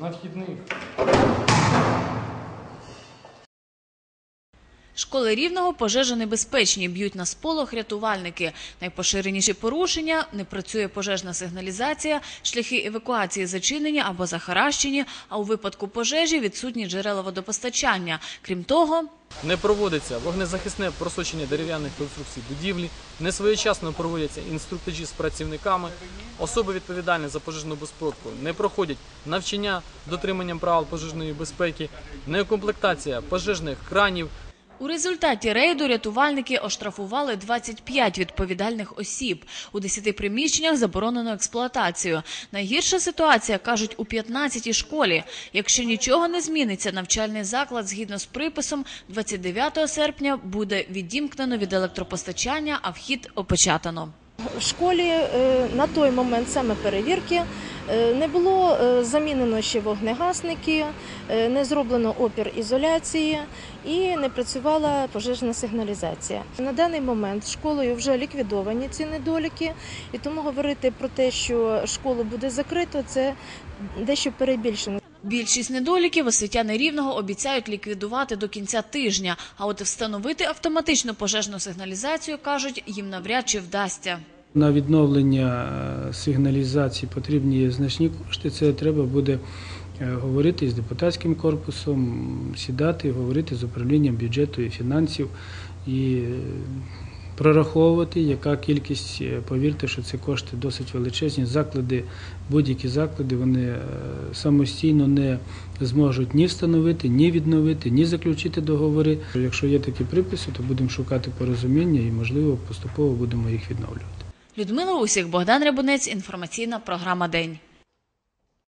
на вхідних. Школи рівного пожежонебезпечні, б'ють на сполох рятувальники. Найпоширеніші порушення – не працює пожежна сигналізація, шляхи евакуації зачинені або захаращені, а у випадку пожежі відсутні джерела водопостачання. Крім того, Не проводиться вогнезахисне просочення дерев'яних конструкцій будівлі, не своєчасно проводяться інструктажі з працівниками, особи відповідальні за пожежну безпеку не проходять навчання дотриманням правил пожежної безпеки, неукомплектація пожежних кранів, у результаті рейду рятувальники оштрафували 25 відповідальних осіб. У 10 приміщеннях заборонено експлуатацію. Найгірша ситуація, кажуть, у 15-й школі. Якщо нічого не зміниться, навчальний заклад згідно з приписом 29 серпня буде відімкнено від електропостачання, а вхід опечатано. В школі е, на той момент саме перевірки не було е, замінено ще вогнегасники, е, не зроблено опір ізоляції і не працювала пожежна сигналізація. На даний момент школою вже ліквідовані ці недоліки, і тому говорити про те, що школу буде закрито, це дещо перебільшено. Більшість недоліків освітяни рівного обіцяють ліквідувати до кінця тижня. А от встановити автоматичну пожежну сигналізацію кажуть, їм навряд чи вдасться. На відновлення е, сигналізації потрібні значні кошти. Це треба буде е, говорити з депутатським корпусом, сідати, говорити з управлінням бюджету і фінансів і е, прораховувати, яка кількість, повірте, що це кошти досить величезні. Заклади, будь-які заклади, вони самостійно не зможуть ні встановити, ні відновити, ні заключити договори. Якщо є такі приписи, то будемо шукати порозуміння і, можливо, поступово будемо їх відновлювати. Людмила Усік, Богдан Рябунець, інформаційна програма День.